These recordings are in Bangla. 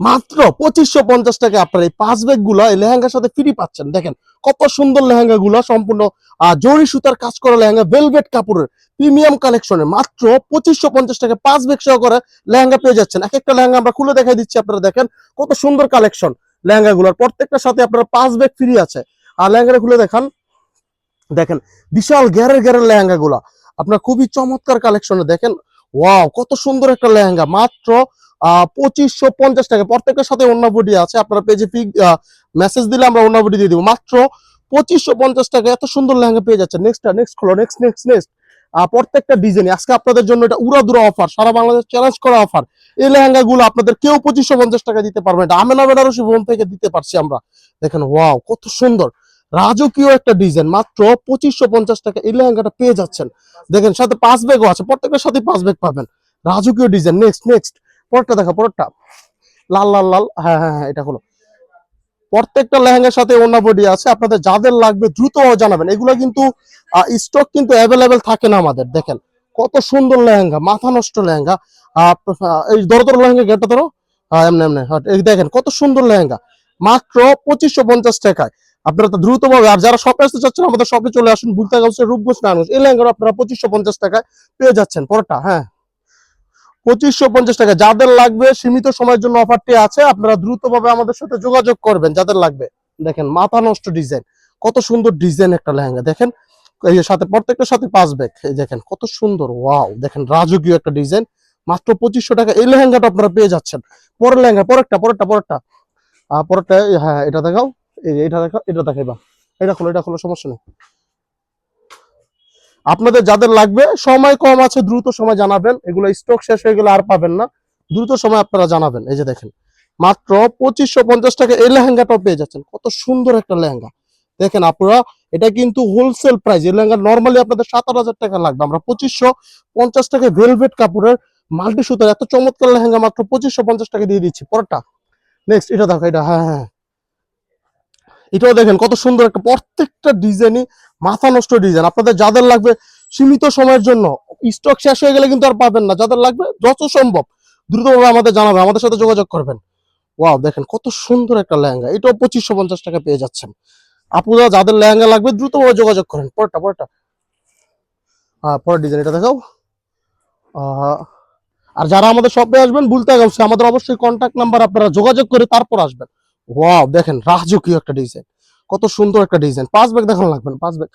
মাত্র পঁচিশশো পঞ্চাশ টাকা আপনার এই পাঁচ ব্যাগগুলো এই লেহেঙ্গার সাথে ফ্রি পাচ্ছেন। দেখেন কত সুন্দর লেহেঙ্গা গুলো সম্পূর্ণ জরি সুতার কাজ করা লেহেঙ্গা ভেলভেট কাপড়ের প্রিমিয়াম কালেকশনে মাত্র পঁচিশশো পঞ্চাশ টাকা পাঁচ ব্যাগ সহ করে লেহেঙ্গা পেয়ে যাচ্ছেন। এক একটা লেহেঙ্গা আমরা খুলে দেখাই দিচ্ছি আপনারা দেখেন, কত সুন্দর কালেকশন লেহেঙ্গা গুলোর প্রত্যেকটার সাথে আপনার পাঁচ ব্যাগ ফ্রি আছে। আর লেহেঙ্গাটা খুলে দেখান। দেখেন, বিশাল গ্যারের গ্যারের লেহেঙ্গা গুলা আপনার খুবই চমৎকার কালেকশনে দেখেন ওয়াও কত সুন্দর একটা লেহেঙ্গা। মাত্র পঁচিশশো পঞ্চাশ টাকা। প্রত্যেকের সাথে অন্য বডি আছে। আপনারা পেজে পিক মেসেজ দিলে আমরা অন্য বডি দিয়ে দিব। মাত্র পঁচিশশো পঞ্চাশ টাকা। এত সুন্দর লেহেঙ্গা পেয়ে যাচ্ছে। নেক্সট নেক্সট খোলো। নেক্সট নেক্সট নেক্সট প্রত্যেকটা ডিজাইন আজকে আপনাদের জন্য এটা উড়াদুরা অফার সারা বাংলাদেশ চ্যালেঞ্জ করা অফার এই লেহেঙ্গা গুলো আপনাদের কেউ পঁচিশশো পঞ্চাশ টাকা দিতে পারবে এটা আমেনা বেনারসি বোন থেকে দিতে পারছি আমরা। দেখেন ওয়াও কত সুন্দর। রাজকীয় একটা ডিজাইন মাত্র পঁচিশশো পঞ্চাশ টাকা। এই লেহেঙ্গাটা পেয়ে যাচ্ছেন। দেখেন, সাথে পাঁচ ব্যাগও আছে। প্রত্যেকের সাথে পাঁচ ব্যাগ পাবেন। রাজকীয় ডিজাইন নেক্সট নেক্সট পরেরটা দেখা পরেরটা লাল লাল লাল। হ্যাঁ হ্যাঁ হ্যাঁ এটা হলো। প্রত্যেকটা লেহেঙ্গার সাথে অন্য বডি আছে। আপনাদের যাদের লাগবে দ্রুত জানাবেন। এগুলো কিন্তু স্টক কিন্তু অ্যাভেলেবেল থাকে না আমাদের। দেখেন কত সুন্দর লেহেঙ্গা মাথা নষ্ট লেহেঙ্গা। এই ধরো ধরো লেহেঙ্গা গেটটা ধরো? এমনি এমনি। হ্যাঁ, এই দেখেন কত সুন্দর লেহেঙ্গা। মাত্র পঁচিশশো পঞ্চাশ টাকায়। আপনারা তো দ্রুত পাবে আর যারা শপে আসতে চাচ্ছেন আমাদের শপে চলে আসুন। ভুলতে গাউসে রূপগোস নানুস এই লেহেঙ্গা আপনারা পঁচিশশো পঞ্চাশ টাকায় পেয়ে যাচ্ছেন। পরটা হ্যাঁ। পঁচিশশো পঞ্চাশ টাকা। যাদের লাগবে, সীমিত সময়ের জন্য অফারটি আছে, আপনারা দ্রুতভাবে আমাদের সাথে যোগাযোগ করবেন, যাদের লাগবে। দেখেন, মাথা নষ্ট ডিজাইন। কত সুন্দর ডিজাইন একটা লেহেঙ্গা, দেখেন। সাথে, প্রত্যেকটার সাথে পাঁচ ব্যাগ দেখেন, কত সুন্দর, ওয়াও, দেখেন, রাজকীয় একটা ডিজাইন। মাত্র পঁচিশশো টাকা, এই লেহেঙ্গাটা আপনারা পেয়ে যাচ্ছেন। পরের লেহেঙ্গা, পরেরটা পরেরটা পরেরটা। পরেরটা হ্যাঁ এটা দেখাও। এটা দেখাও, এটা দেখাইবা। এটা খোলো এটা খোলো, সমস্যা নেই। আপনাদের যাদের লাগবে, সময় কম আছে, দ্রুত সময় জানাবেন। এগুলো স্টক শেষ হয়ে গেলে আর পাবেন না। দ্রুত সময় আপনারা জানাবেন। এই যে দেখেন, মাত্র পঁচিশশো পঞ্চাশ টাকা এই লেহেঙ্গাটাও পেয়ে যাচ্ছেন। কত সুন্দর একটা লেহেঙ্গা। দেখেন আপনারা, এটা কিন্তু হোলসেল প্রাইস এই লেহেঙ্গা নর্মালি আপনাদের সাত আট হাজার টাকা লাগবে। আমরা পঁচিশশো পঞ্চাশ টাকা ভেলভেট কাপড়ের মাল্টি সুতার এত চমৎকার লেহেঙ্গা মাত্র পঁচিশশো পঞ্চাশ টাকা দিয়ে দিচ্ছি। পরটা নেক্সট এটা দেখো, এটা হ্যাঁ হ্যাঁ। এটাও দেখেন কত সুন্দর একটা প্রত্যেকটা ডিজাইনই মাথা নষ্ট ডিজাইন। আপনাদের যাদের লাগবে সীমিত সময়ের জন্য স্টক শেষ হয়ে গেলে কিন্তু আর পাবেন না। যাদের লাগবে যত সম্ভব দ্রুতভাবে আমাদের জানাবেন, আমাদের সাথে যোগাযোগ করবেন। ওয়াও দেখেন কত সুন্দর একটা লেহেঙ্গা। এটাও পঁচিশশো পঞ্চাশ টাকা পেয়ে যাচ্ছেন। আপনারা যাদের লেহেঙ্গা লাগবে দ্রুতভাবে যোগাযোগ করেন। পরটা পরটা। হ্যাঁ পরের ডিজাইন এটা দেখাও। আর যারা আমাদের শপে আসবেন ভুলতে গেছে আমাদের অবশ্যই কন্ট্যাক্ট নাম্বার আপনারা যোগাযোগ করে তারপর আসবেন। ওয়াও দেখেন রাজকীয় একটা ডিজাইন কত সুন্দর একটা ডিজাইন পাঁচ ব্যাগ দেখানো লাগবে না, পাঁচ ব্যাগ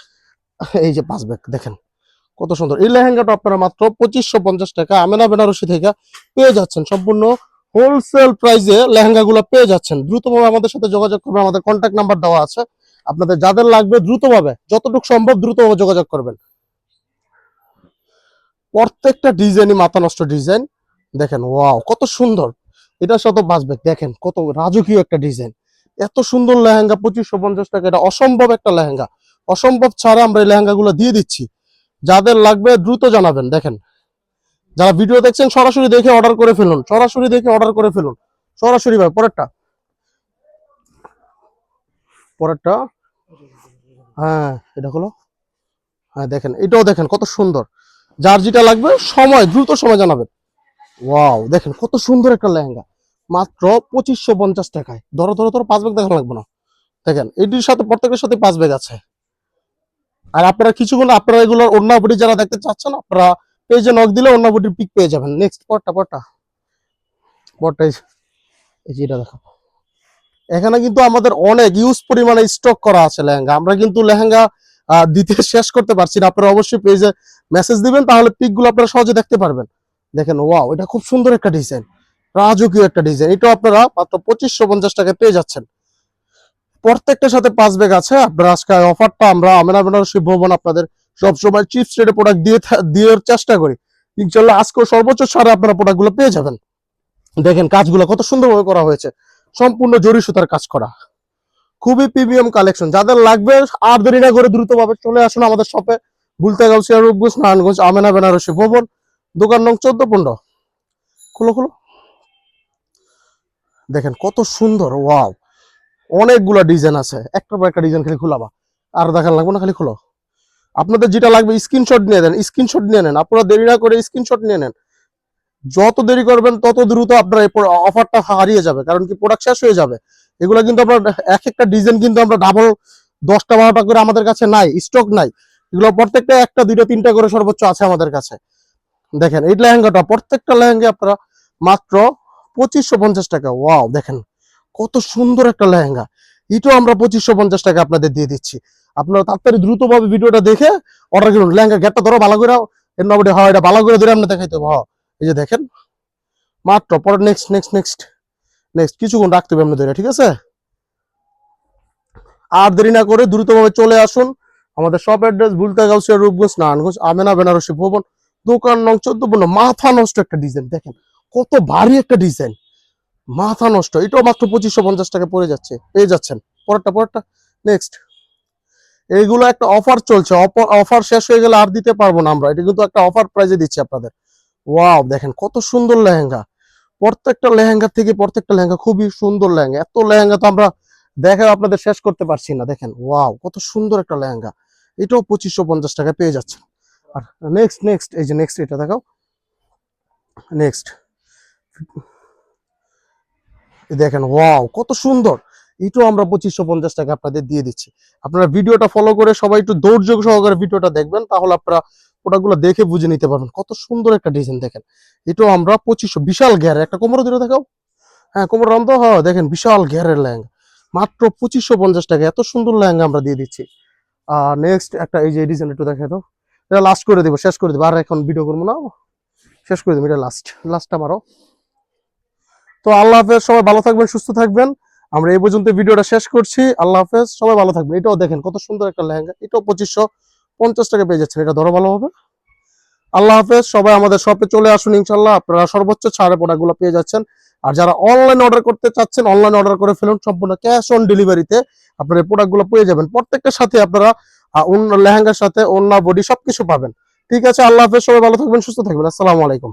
এই যে পাঁচ ব্যাগ দেখেন। কত সুন্দর। এই লেহেঙ্গাটা আপনারা মাত্র পঁচিশশো পঞ্চাশ টাকা আমেনা বেনারসি থেকে পেয়ে যাচ্ছেন। সম্পূর্ণ হোলসেল প্রাইসে লেহেঙ্গা গুলো পেয়ে যাচ্ছেন। দ্রুতভাবে আমাদের সাথে যোগাযোগ করবেন। আমাদের কন্ট্যাক্ট নাম্বার দেওয়া আছে। আপনাদের যাদের লাগবে দ্রুতভাবে যতটুকু সম্ভব দ্রুতভাবে যোগাযোগ করবেন। প্রত্যেকটা ডিজাইনই মাথা নষ্ট ডিজাইন দেখেন ওয়াও কত সুন্দর। এটার শত ব্যাগ দেখেন কত রাজকীয় একটা ডিজাইন এত সুন্দর লেহেঙ্গা, পঁচিশশো পঞ্চাশ টাকা, এটা অসম্ভব একটা লেহেঙ্গা। অসম্ভব ছাড়া আমরা এই লেহেঙ্গা গুলো দিয়ে দিচ্ছি। যাদের লাগবে দ্রুত জানাবেন, দেখেন। যারা ভিডিও দেখছেন, সরাসরি দেখে অর্ডার করে ফেলুন। সরাসরি দেখে অর্ডার করে ফেলুন। সরাসরি ভাই, পরেরটা। পরেরটা। হ্যাঁ এটা হলো। হ্যাঁ দেখেন, এটাও দেখেন কত সুন্দর। যার যেটা লাগবে, সময়, দ্রুত সময় জানাবেন। ওয়াও, দেখেন কত সুন্দর একটা লেহেঙ্গা। মাত্র পঁচিশশো পঞ্চাশ টাকায়। ধরো ধরো ধরো, পাঁচ ব্যাগ দেখানো লাগবে না। দেখেন, এটির সাথে প্রত্যেকের সাথে পাঁচ ব্যাগ আছে। আর আপনারা কিছুক্ষণ, আপনারা এগুলোর অন্য বডি যারা দেখতে চাচ্ছেন, আপনারা পেজে নক দিলে অন্য বডির পিক পেয়ে যাবেন। নেক্সট পরটা পরটা। পরটা এই দেখো। এখানে কিন্তু আমাদের অনেক ইউজ পরিমাণে স্টক করা আছে লেহেঙ্গা। আমরা কিন্তু লেহেঙ্গা দিতে শেষ করতে পারছি না। আপনারা অবশ্যই পেজে মেসেজ দিবেন, তাহলে পিকগুলো আপনারা সহজে দেখতে পারবেন। দেখেন ওয়াও এটা খুব সুন্দর একটা ডিজাইন রাজকীয় একটা ডিজাইন এটাও আপনারা মাত্র পঁচিশশো পঞ্চাশ টাকা পেয়ে যাচ্ছেন। প্রত্যেকটার সাথে পাঁচ ব্যাগ আছে। আপনারা আজকে অফারটা আমরা আমেনা বেনারসি ভবন আপনাদের সবসময় চিপ রেটে প্রোডাক্ট দিয়ে দেওয়ার চেষ্টা করি। ইনশাল্লাহ আজকেও সর্বোচ্চ ছাড়ে আপনারা প্রোডাক্টগুলো পেয়ে যাবেন। দেখেন কাজগুলো কত সুন্দরভাবে করা হয়েছে। সম্পূর্ণ জরি সুতার কাজ করা। খুবই প্রিমিয়াম কালেকশন যাদের লাগবে আর দেরি না করে দ্রুতভাবে চলে আসুন আমাদের শপে বুলতে গাউসিয়া রূপগঞ্জ, নারায়ণগঞ্জ, আমেনা বেনারসি ভবন। দোকান নং চোদ্দ পনেরো। খুলো খুলো। দেখেন কত সুন্দর, ওয়াও। অনেকগুলা ডিজাইন আছে। একটা পর একটা ডিজাইন খালি খোলাবা আর দেখান লাগবে না, খালি খুলো। আপনাদের যেটা লাগবে স্ক্রিনশট নিয়ে দেন স্ক্রিনশট নিয়ে নেন। আপনারা দেরি না করে স্ক্রিনশট নিয়ে নেন। যত দেরি করবেন, তত দ্রুত আপনার এই অফারটা হারিয়ে যাবে। কারণ কি প্রোডাক্ট শেষ হয়ে যাবে। এগুলো কিন্তু আমরা, এক একটা ডিজাইন কিন্তু আমরা ডাবল দশটা, বারোটা করে আমাদের কাছে নাই স্টক নাই। এগুলো প্রত্যেকটা একটা, দুইটা, তিনটা করে সর্বোচ্চ আছে আমাদের কাছে। দেখেন, এই লেহেঙ্গাটা, প্রত্যেকটা লেহেঙ্গা আপনারা মাত্র পঁচিশশো পঞ্চাশ টাকা। ওয়াও দেখেন কত সুন্দর একটা লেহেঙ্গা। এটাও আমরা পঁচিশশো পঞ্চাশ টাকা আপনাদের দিয়ে দিচ্ছি। আপনারা তাড়াতাড়ি দ্রুতভাবে ভিডিওটা দেখে অর্ডার করুন লেহেঙ্গা গেটটা ধরো ভালো করে এর নবডে হয় এটা ভালো করে ধরে আমরা দেখাইতে হবে। হ, এই যে দেখেন মাত্র পরে নেক্সট নেক্সট নেক্সট নেক্সট কিছুক্ষণ রাখতে হবে আপনাদের ঠিক আছে? আর দেরি না করে দ্রুতভাবে চলে আসুন আমাদের শপ অ্যাড্রেস ভুলতা গাউসিয়া রূপগঞ্জ নারায়ণগঞ্জ আমেনা বেনারসি ভবন দোকান নং চোদ্দ মাথা নষ্ট একটা ডিজাইন দেখেন। কত ভারী একটা ডিজাইন মাথা নষ্ট, এটাও মাত্র পঁচিশশো পঞ্চাশ টাকা পড়ে যাচ্ছে, পেয়ে যাচ্ছেন। পরেরটা পরেরটা নেক্সট এইগুলো একটা অফার চলছে অফার শেষ হয়ে গেলে আর দিতে পারব না আমরা, এটা কিন্তু একটা অফার প্রাইজে দিচ্ছি আপনাদের। ওয়াও দেখেন কত সুন্দর লেহেঙ্গা। প্রত্যেকটা লেহেঙ্গা থেকে প্রত্যেকটা লেহেঙ্গা খুবই সুন্দর লেহেঙ্গা। এত লেহেঙ্গা তো আমরা দেখে আপনাদের শেষ করতে পারছি না, দেখেন। ওয়াও কত সুন্দর একটা লেহেঙ্গা। এটাও পঁচিশশো পঞ্চাশ টাকা পেয়ে যাচ্ছে আর নেক্সট নেক্সট এই যে নেক্সট এটা দেখাও। নেক্সট দেখেন ওয়াও কত সুন্দর। এটাও আমরা পঁচিশশো পঞ্চাশ টাকা আপনাদের দিয়ে দিচ্ছি। আপনারা ভিডিওটা ফলো করে সবাই একটু ধৈর্য সহকারে ভিডিওটা দেখবেন, তাহলে আপনারা প্রোডাক্টগুলো দেখে বুঝে নিতে পারবেন। কত সুন্দর একটা ডিজাইন দেখেন। এটাও আমরা পঁচিশশো, বিশাল ঘের একটা কোমর দিলে দেখাও। হ্যাঁ কোমর রাম তো হ্যাঁ দেখেন, বিশাল ঘেরের লেহেঙ্গা। মাত্র পঁচিশশো পঞ্চাশ টাকা। এত সুন্দর লেহেঙ্গা আমরা দিয়ে দিচ্ছি। আর নেক্সট একটা এই যে ডিজাইন একটু দেখে দাও। এটা লাস্ট করে দেবো, শেষ করে দেবো। আর এখন ভিডিও করব না। শেষ করে দেবো, এটা লাস্ট লাস্টটা মারো। তো আল্লাহ হাফেজ, সবাই ভালো থাকবেন, সুস্থ থাকবেন। আমরা এই পর্যন্ত ভিডিওটা শেষ করছি। আল্লাহ হাফেজ, সবাই ভালো থাকবেন। এটাও দেখেন কত সুন্দর একটা লেহেঙ্গা। এটাও পঁচিশশো পঞ্চাশ টাকা পেয়ে যাচ্ছেন। এটা ধরো ভালো হবে। আল্লাহ হাফেজ, সবাই আমাদের শপে চলে আসুন ইনশাল্লাহ আপনারা সর্বোচ্চ ছাড়ে প্রোডাক্টগুলো পেয়ে যাচ্ছেন। আর যারা অনলাইন অর্ডার করতে চাচ্ছেন অনলাইন অর্ডার করে ফেলুন সম্পূর্ণ ক্যাশ অন ডেলিভারিতে আপনারা এই প্রোডাক্টগুলো পেয়ে যাবেন। প্রত্যেকটার সাথে আপনারা অন্য লেহেঙ্গার সাথে, অন্য বডি সবকিছু পাবেন। ঠিক আছে, আল্লাহ হাফেজ, সবাই ভালো থাকবেন, সুস্থ থাকবেন। আসসালামু আলাইকুম।